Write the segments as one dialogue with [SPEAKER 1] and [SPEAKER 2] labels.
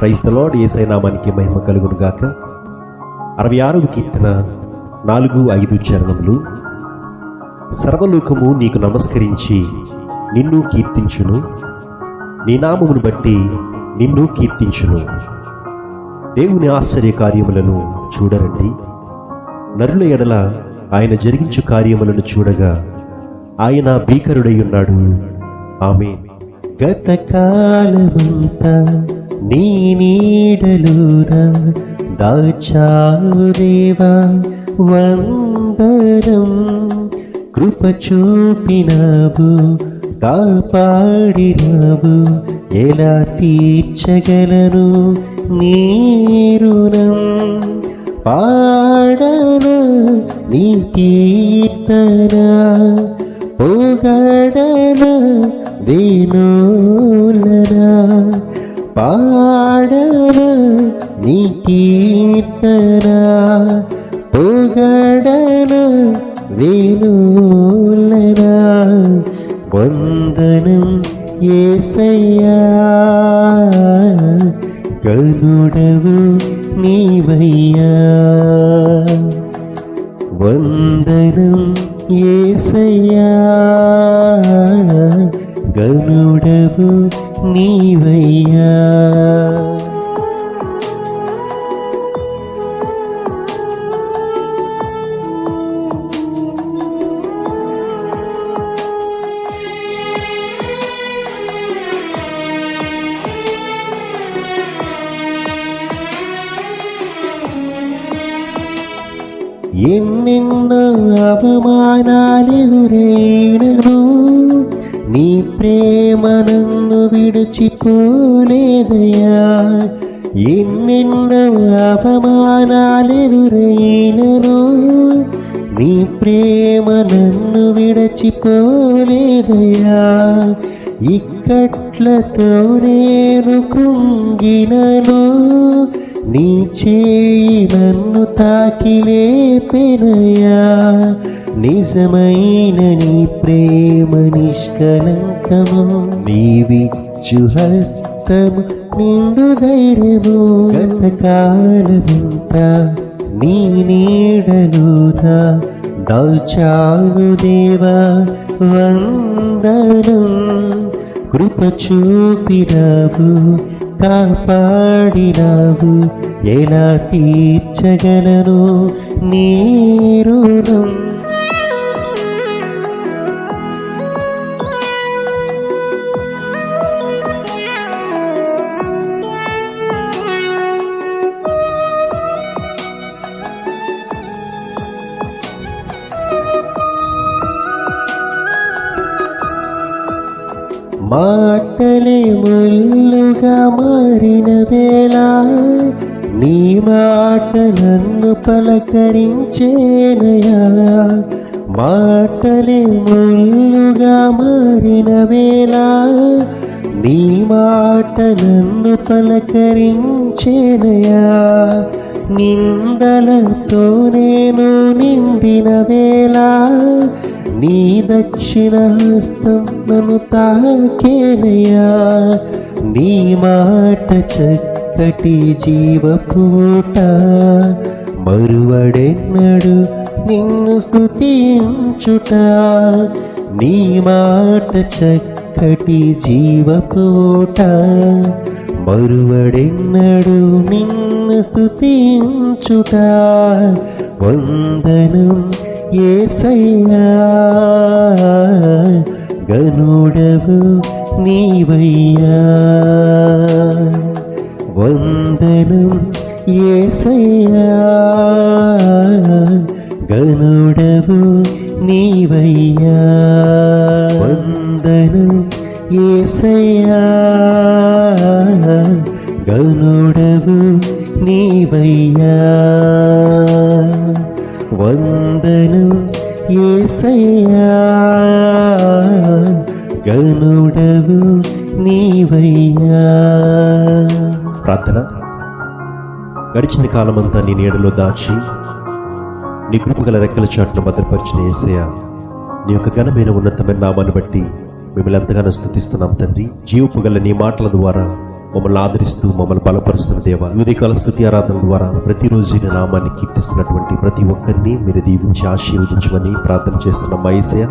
[SPEAKER 1] క్రైస్త lord ఏసై నామానికి మహిమ కలుగును గాక అరవై ఆరవ కీర్తన నాలుగు ఐదు చరణములు. సర్వలోకము నీకు నమస్కరించి నిన్ను కీర్తించును. నీ నామమును బట్టి నిన్ను కీర్తించును. దేవుని ఆశ్చర్య కార్యములను చూడరండి. నరుల ఎడల ఆయన జరిగించు కార్యములను చూడగా ఆయన భీకరుడై ఉన్నాడు. ఆమె గత కాలమంతా నీ నీడలోన దాచావు దేవా వందరం. కృప చూపినావు కాపాడినావు. ఎలా తీర్చగలను నీరుణం పాడన నీ కీర్తన పొగడన వేణులన పా కీర్తన పొగడన వేణులన వందనం ఏసయ్యా. గరుడవు నీవయ్యా. వందనం ఏసయ్యా. గరుడవు ఎన్నెన్నో అవమానాలెదురైనను నీ ప్రేమ నన్ను విడిచిపోలేదయా ఎన్నెన్నో అవమానాలెదురైనను నీ ప్రేమ నన్ను విడచిపోలేదయా ఇక్కట్లతో నేను కృంగినను నీ చేయి నన్ను తాకి పెనయా. నిజమైన నీ ప్రేమ నిష్కలంకము. నీవిచ్చు హస్తము నిండు ధైర్యము. గతకాలమంతా నీ నీడలుగా దాచావు దేవా వందనం కృప చూపినావు కాపాడినావు ఎలా తీర్చగలను? నీరుణం మాటలే ముల్లుగా మారిన వేళ నీ మాట నన్ను పలకరించేనయా మాటలే ముల్లుగా మారిన వేళ నీ మాట నన్ను పలకరించేనయా నిందలతో నేను నిండిన వేళ నీ దక్షిణ హస్తం నన్ను తాకేనయ్యా. నీ మాట చక్కటి జీవపూట మరువడెన్నడు నిన్ను స్థుతించుట నీ మాట చక్కటి జీవపూట మరువడెన్నడు నిన్ను స్థుతించుట వందనం ఏసయ్యా గనుడవు నీవయ్యా. వందనం ఏసయ్యా గనుడవు నీవయ్యా. వందనం ఏసయ్యా గనుడవు నీవయ్యా. వందనం ఏసయ్యా. గనుడవు నీవయ్యా. ప్రార్థన. గడిచిన కాలమంతా నీ నీడలో దాచి నీ కృపగల రెక్కల చాటును భద్రపరిచిన ఏసయ్య. నీ యొక్క ఘనమైన ఉన్నతమైన నామాన్ని బట్టి మిమ్మల్ని ఎంతగానో స్థుతిస్తున్నాం తండ్రి. జీవపు గల నీ మాటల ద్వారా మమ్మల్ని ఆదరిస్తూ మమ్మల్ని బలపరుస్తున్న దేవ ఉదయకాల స్థుతి ఆరాధన ద్వారా ప్రతిరోజు నీ నామాన్ని కీర్తిస్తున్నటువంటి ప్రతి ఒక్కరిని మీరు దీవించి ఆశీర్వదించమని ప్రార్థన చేస్తున్న. మైసయ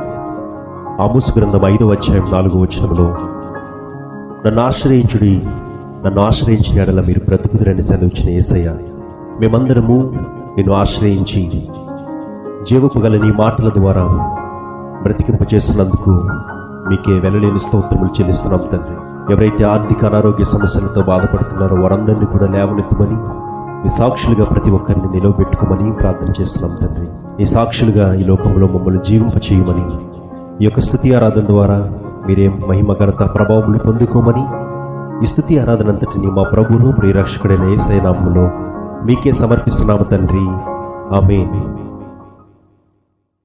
[SPEAKER 1] ఆముస్ గ్రంథం ఐదవ అధ్యాయం నాలుగో వచనంలో నన్ను ఆశ్రయించుడి నన్ను ఆశ్రయించిన ఎడల మీరు బ్రతుకుదురని సెలవుచిన ఏసయ్య మేమందరము నిన్ను ఆశ్రయించి జీవపు గల నీ మాటల ద్వారా బ్రతికింప చేస్తున్నందుకు మీకే వెళ్ళలేని స్తోత్రములు చెల్లిస్తున్నాం తండ్రి. ఎవరైతే ఆర్థిక అనారోగ్య సమస్యలతో బాధపడుతున్నారో వారందరినీ కూడా లేవనెత్తమని మీ సాక్షులుగా ప్రతి ఒక్కరిని నిలవబెట్టుకోమని ప్రార్థన చేస్తున్నాం తండ్రి. ఈ సాక్షులుగా ఈ లోకంలో మమ్మల్ని జీవింపచేయమని ఈ యొక్క స్థుతి ఆరాధన ద్వారా మీరేం మహిమ ఘనత ప్రభావములు పొందుకోమని ఈ స్థుతి ఆరాధన అంతటిని మా ప్రభువును ప్రియరక్షకుడైన ఏసైనామంలో మీకే సమర్పిస్తున్నాము తండ్రి. ఆమె